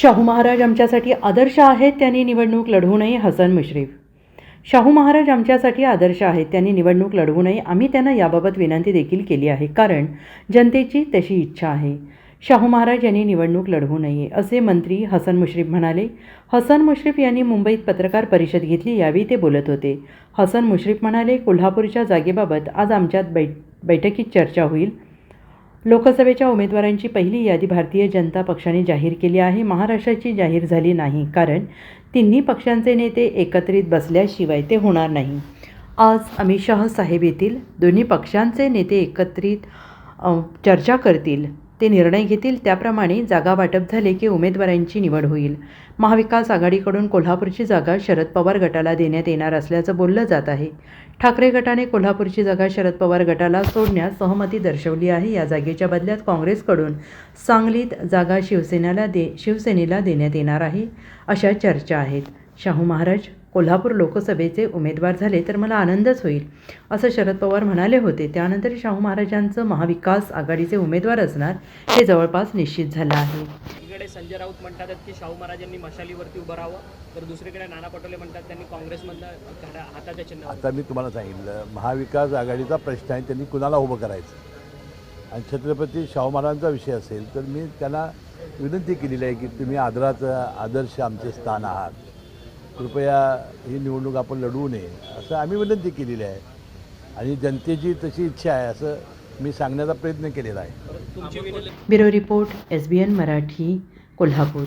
शाहू महाराज आमच्यासाठी आदर्श आहेत त्यांनी निवडणूक लढवू नये हसन मुश्रीफ. शाहू महाराज आमच्यासाठी आदर्श आहेत त्यांनी निवडणूक लढवू नये आम्ही त्यांना याबाबत विनंती देखील केली आहे कारण जनतेची तशी इच्छा आहे. शाहू महाराज यांनी निवडणूक लढवू नये असे मंत्री हसन मुश्रीफ म्हणाले. हसन मुश्रीफ यांनी मुंबईत पत्रकार परिषद घेतली यावेळी ते बोलत होते. हसन मुश्रीफ म्हणाले कोल्हापूरच्या जागेबाबत आज आमच्यात बै बैठकीत चर्चा होईल. लोकसभेच्या उमेदवारांची पहिली यादी भारतीय जनता पक्षाने जाहीर केली आहे. महाराष्ट्राची जाहीर झाली नाही कारण तिन्ही पक्षांचे नेते एकत्रित बसल्याशिवाय ते होणार नाही. आज अमित शहा साहेब येथील दोन्ही पक्षांचे नेते एकत्रित चर्चा करतील. ते निर्णय घेतील त्याप्रमाणे जागा वाटप झाले की उमेदवारांची निवड होईल. महाविकास आघाडीकडून कोल्हापूरची जागा शरद पवार गटाला देण्यात येणार असल्याचं बोललं जात आहे. ठाकरे गटाने कोल्हापूरची जागा शरद पवार गटाला सोडण्यास सहमती दर्शवली आहे. या जागेच्या बदल्यात काँग्रेसकडून सांगलीत जागा शिवसेनेला दे शिवसेनेला देण्यात येणार आहे अशा चर्चा आहेत. शाहू महाराज कोल्हापूर लोकसभेचे उमेदवार झाले तर मला आनंदच होईल असं शरद पवार म्हणाले होते. त्यानंतर शाहू महाराजांचं महाविकास आघाडीचे उमेदवार असणार हे जवळपास निश्चित झालं आहे. एकीकडे संजय राऊत म्हणतात की शाहू महाराजांनी मशालीवरती उभं राहावं तर दुसरीकडे नाना पटोले म्हणतात त्यांनी काँग्रेसमधलं हाताच्या चिन्ह आता मी तुम्हाला सांगितलं महाविकास आघाडीचा प्रश्न आहे त्यांनी कुणाला उभं करायचं? आणि छत्रपती शाहू महाराजांचा विषय असेल तर मी त्यांना विनंती केलेली आहे की तुम्ही आदराचं आदर्श आमचे स्थान आहात. कृपया ही निवडणूक आपण लढवू नये. असं आम्ही विनंती केलेली आहे. आणि जनतेची तशी इच्छा आहे असं मी सांगण्याचा प्रयत्न केलेला आहे. Bureau report S B N Marathi Kolhapur.